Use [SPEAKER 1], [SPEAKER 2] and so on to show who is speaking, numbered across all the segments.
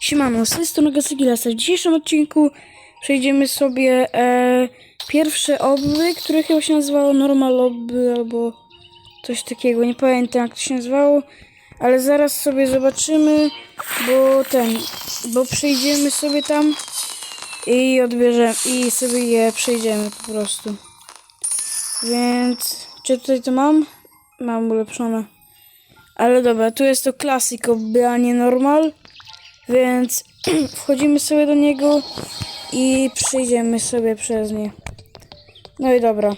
[SPEAKER 1] Siemano, z tej strony Gasygilasa. W dzisiejszym odcinku przejdziemy sobie e, pierwsze obby, które chyba się nazywało Normal Obby albo coś takiego. Nie pamiętam jak to się nazywało, ale zaraz sobie zobaczymy, bo ten, bo przejdziemy sobie tam i odbierzemy i sobie je przejdziemy po prostu. Więc, czy tutaj to mam? Mam ulepszone. Ale dobra, tu jest to Obby, a nie Normal. Więc wchodzimy sobie do niego i przejdziemy sobie przez nie. No i dobra.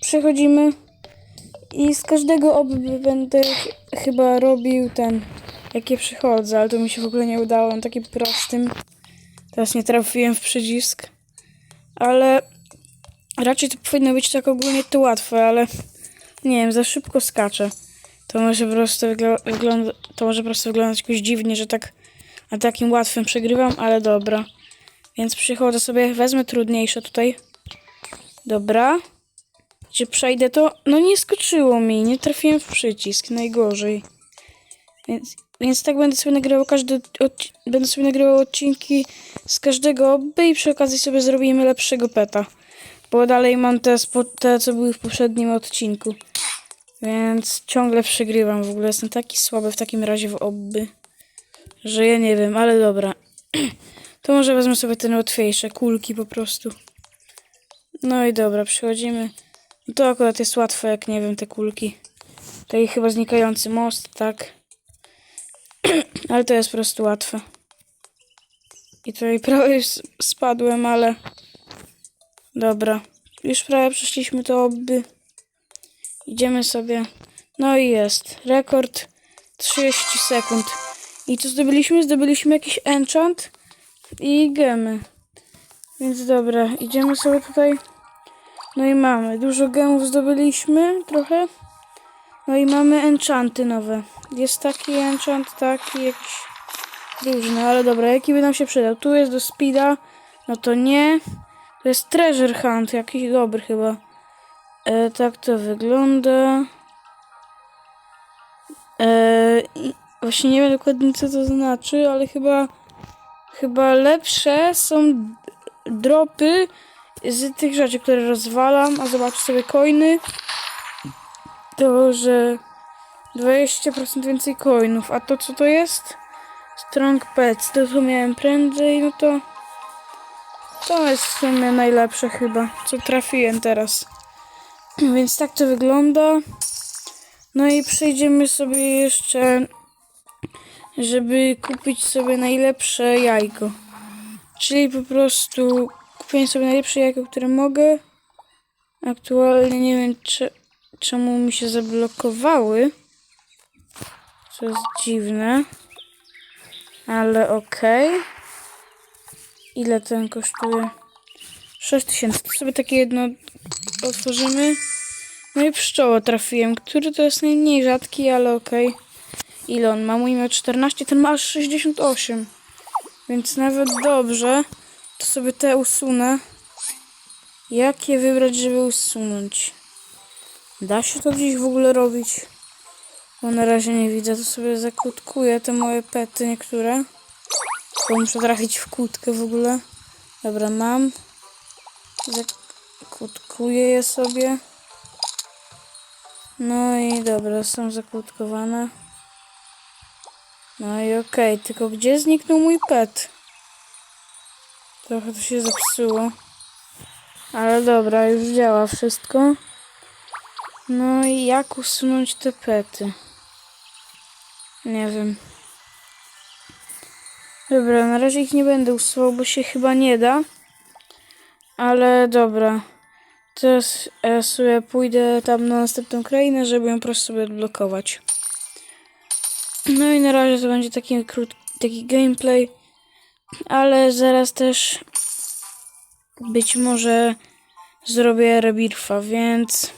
[SPEAKER 1] Przechodzimy i z każdego obby będę ch- chyba robił ten, jakie przychodzę, ale to mi się w ogóle nie udało, on taki prostym. Teraz nie trafiłem w przycisk, ale raczej to powinno być tak ogólnie to łatwe, ale nie wiem, za szybko skaczę. To może po prostu wygl- to może po prostu wyglądać jakoś dziwnie, że tak na takim łatwym przegrywam, ale dobra. Więc przychodzę sobie, wezmę trudniejsze tutaj. Dobra. Czy przejdę to? No nie skoczyło mi, nie trafiłem w przycisk, najgorzej. Więc, więc tak będę sobie nagrywał każdy odci- będę sobie nagrywał odcinki z każdego obby i przy okazji sobie zrobimy lepszego peta. Bo dalej mam te, spo- te co były w poprzednim odcinku. Więc ciągle przegrywam w ogóle. Jestem taki słaby w takim razie w obby że ja nie wiem, ale dobra. To może wezmę sobie te łatwiejsze kulki po prostu. No i dobra, przechodzimy. No To akurat jest łatwe, jak nie wiem, te kulki. Tutaj chyba znikający most, tak. ale to jest po prostu łatwe. I tutaj prawie spadłem, ale... Dobra. Już prawie przeszliśmy to obby. Idziemy sobie. No i jest. Rekord 30 sekund. I co zdobyliśmy? Zdobyliśmy jakiś enchant i gemy. Więc dobra, idziemy sobie tutaj. No i mamy. Dużo gemów zdobyliśmy, trochę. No i mamy enchanty nowe. Jest taki enchant, taki jakiś różny, ale dobra, jaki by nam się przydał? Tu jest do speeda, no to nie. To jest treasure hunt, jakiś dobry chyba. E, tak to wygląda. E, właśnie nie wiem dokładnie co to znaczy, ale chyba chyba lepsze są dropy z tych rzeczy, które rozwalam, a zobaczę sobie coiny. To, że 20% więcej coinów, a to co to jest? Strong Pets, to co miałem prędzej, no to to jest w sumie najlepsze chyba, co trafiłem teraz. Więc tak to wygląda. No i przejdziemy sobie jeszcze, żeby kupić sobie najlepsze jajko. Czyli po prostu kupiłem sobie najlepsze jajko, które mogę. Aktualnie nie wiem cze- czemu mi się zablokowały. Co jest dziwne. Ale okej. Ile ten kosztuje? 6000. To sobie takie jedno otworzymy. No i pszczoła trafiłem, który to jest najmniej rzadki, ale okej. Ile on ma? Mój miał 14, ten ma aż 68. Więc nawet dobrze. To sobie te usunę. Jakie wybrać, żeby usunąć? Da się to gdzieś w ogóle robić? Bo na razie nie widzę, to sobie zakutkuję te moje pety niektóre. Bo muszę trafić w kłódkę w ogóle. Dobra, mam. Zakutkuję je sobie. No i dobra, są zakłódkowane. No i okej, tylko gdzie zniknął mój pet? Trochę to się zepsuło. Ale dobra, już działa wszystko. No i jak usunąć te pety? Nie wiem. Dobra, na razie ich nie będę usuwał, bo się chyba nie da. Ale dobra. Teraz ja sobie pójdę tam na następną krainę, żeby ją po prostu odblokować. No i na razie to będzie taki krótki taki gameplay, ale zaraz też być może zrobię rebirfa, więc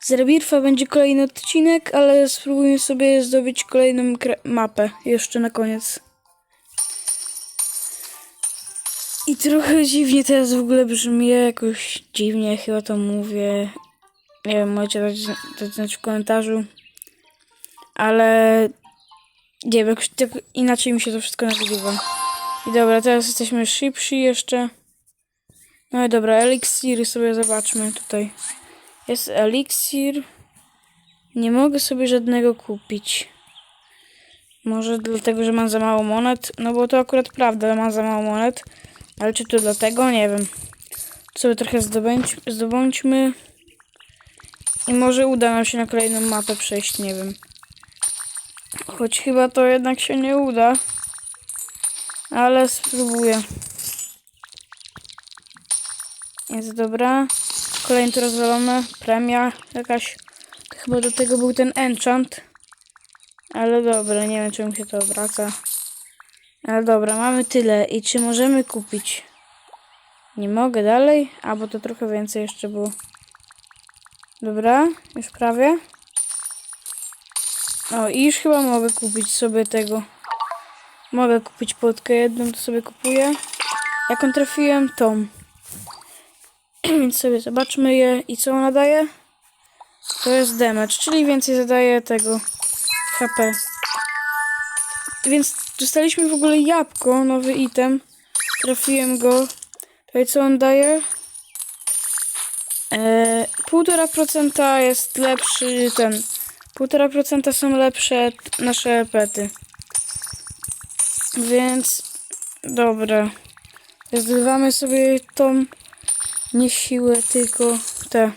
[SPEAKER 1] z rebirfa będzie kolejny odcinek, ale spróbuję sobie zdobyć kolejną mapę jeszcze na koniec. I trochę dziwnie teraz w ogóle brzmi, jakoś dziwnie chyba to mówię. Nie wiem, możecie dać, dać znać w komentarzu. Ale Nie wiem, jakoś tak inaczej mi się to wszystko nagrywa. I dobra, teraz jesteśmy szybsi jeszcze. No i dobra, eliksiry sobie zobaczmy tutaj. Jest eliksir. Nie mogę sobie żadnego kupić. Może dlatego, że mam za mało monet? No bo to akurat prawda, że mam za mało monet. Ale czy to dlatego? Nie wiem. Sobie trochę zdobądźmy. I może uda nam się na kolejną mapę przejść, nie wiem. Choć chyba to jednak się nie uda. Ale spróbuję. Jest dobra. Kolejny to rozwalone. Premia jakaś. To chyba do tego był ten enchant. Ale dobra, nie wiem czemu się to obraca. Ale dobra, mamy tyle. I czy możemy kupić? Nie mogę dalej? A, bo to trochę więcej jeszcze było. Dobra, już prawie. O, i już chyba mogę kupić sobie tego. Mogę kupić potkę jedną, to sobie kupuję. Jaką trafiłem? Tą. Więc sobie zobaczmy je. I co ona daje? To jest damage, czyli więcej zadaje tego HP. Więc dostaliśmy w ogóle jabłko, nowy item. Trafiłem go. Tutaj co on daje? Eee, 1,5% jest lepszy ten. 1,5% są lepsze nasze pety. Więc dobra. Zdobywamy sobie tą nie siłę, tylko te.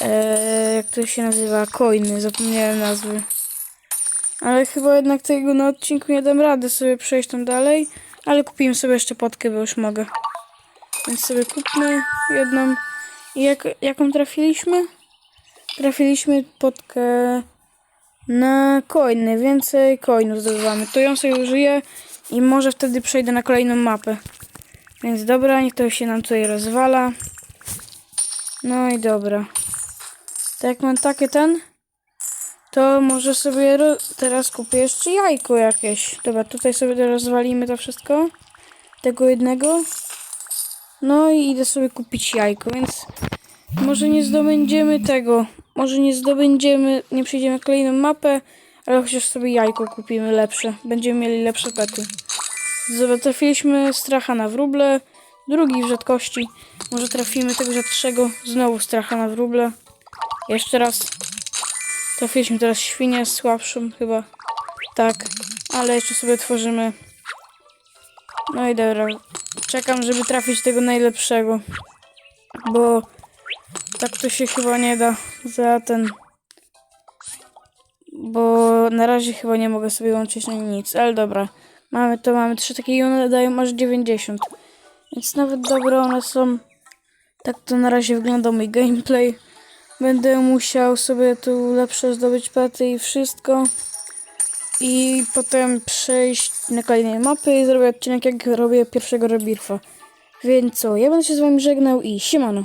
[SPEAKER 1] Eee, jak to się nazywa? Coiny, zapomniałem nazwy. Ale chyba jednak tego na odcinku nie dam rady sobie przejść tam dalej. Ale kupiłem sobie jeszcze potkę, bo już mogę. Więc sobie kupmy jedną. I jak, jaką trafiliśmy? Trafiliśmy potkę na coiny. Więcej coinów zdobywamy. To ją sobie użyję i może wtedy przejdę na kolejną mapę. Więc dobra, niech to się nam tutaj rozwala. No i dobra. Tak jak mam takie ten, to może sobie teraz kupię jeszcze jajko jakieś. Dobra, tutaj sobie rozwalimy to wszystko. Tego jednego. No i idę sobie kupić jajko, więc może nie zdobędziemy tego. Może nie zdobędziemy, nie przejdziemy kolejną mapę, ale chociaż sobie jajko kupimy lepsze. Będziemy mieli lepsze pety. Dobra, trafiliśmy stracha na wróble. Drugi w rzadkości. Może trafimy tego rzadszego. Znowu stracha na wróble. Jeszcze raz. Trafiliśmy teraz świnię słabszą chyba. Tak. Ale jeszcze sobie tworzymy. No i dobra. Czekam, żeby trafić tego najlepszego. Bo tak to się chyba nie da. Za ten. Bo na razie chyba nie mogę sobie łączyć na nic. Ale dobra. Mamy to, mamy trzy takie i one dają aż 90. Więc nawet dobre one są. Tak to na razie wygląda mój gameplay. Będę musiał sobie tu lepsze zdobyć pety i wszystko. I potem przejść na kolejnej mapy i zrobię odcinek jak robię pierwszego rebirfa. Więc co, ja będę się z wami żegnał i siemano.